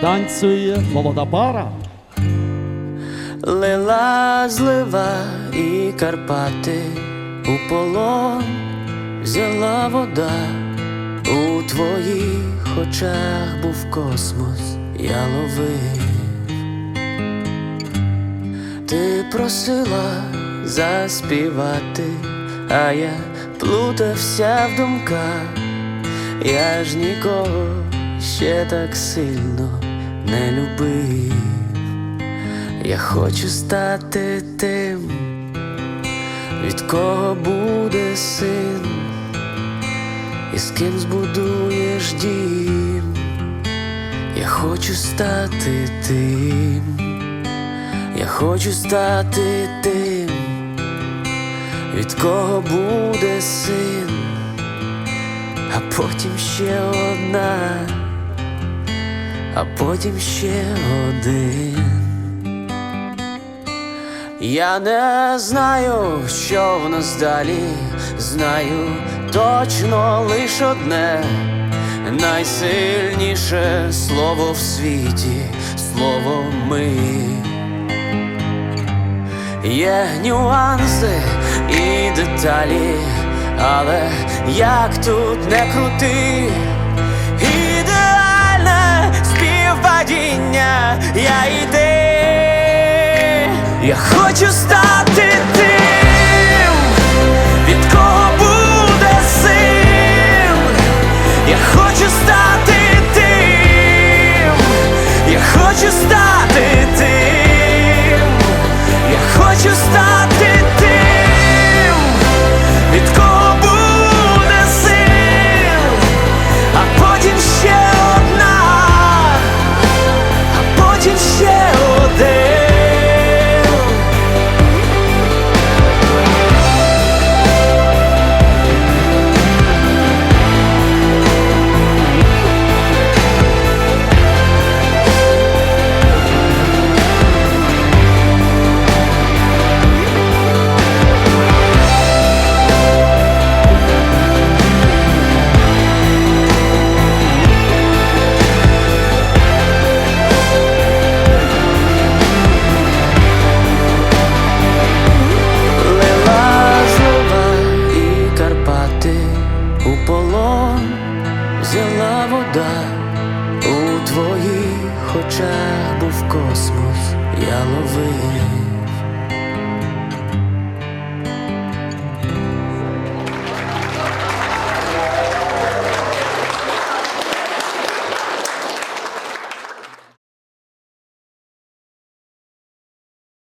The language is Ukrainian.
танцює молода пара. Лила злива і Карпати у полон взяла вода, у твоїх очах був космос, я ловив. Ти просила заспівати, а я плутався в думках, я ж нікого ще так сильно не любив. Я хочу стати тим, від кого буде син, і з ким збудуєш дім. Я хочу стати тим, я хочу стати тим, від кого буде син, а потім ще одна, а потім ще один. Я не знаю, що в нас далі, знаю точно лиш одне, найсильніше слово в світі, слово ми. Є нюанси і деталі, але як тут не крути, я. Я хочу стати тим, від кого буде сил. Я хочу стати тим, я хочу стати вода, у твоїх очах був космос, я ловив.